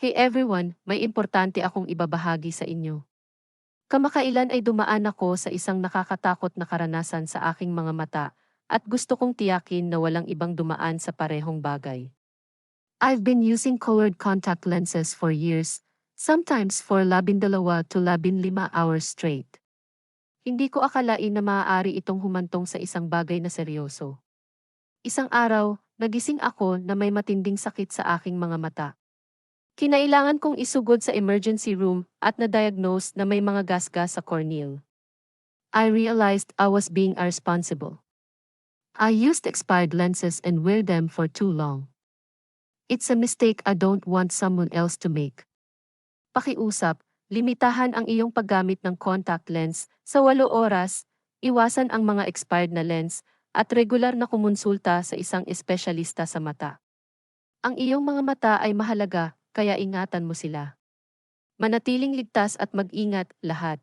Hey everyone, may importante akong ibabahagi sa inyo. Kamakailan ay dumaan ako sa isang nakakatakot na karanasan sa aking mga mata, at gusto kong tiyakin na walang ibang dumaan sa parehong bagay. I've been using colored contact lenses for years, sometimes for labindalawa to labinlima hours straight. Hindi ko akalain na maaari itong humantong sa isang bagay na seryoso. Isang araw, nagising ako na may matinding sakit sa aking mga mata. Kinailangan kong isugod sa emergency room at na-diagnose na may mga gasgas sa corneal. I realized I was being irresponsible. I used expired lenses and wear them for too long. It's a mistake I don't want someone else to make. Pakiusap, limitahan ang iyong paggamit ng contact lens sa 8 oras, iwasan ang mga expired na lens, at regular na kumonsulta sa isang espesyalista sa mata. Ang iyong mga mata ay mahalaga, kaya ingatan mo sila. Manatiling ligtas at mag-ingat lahat.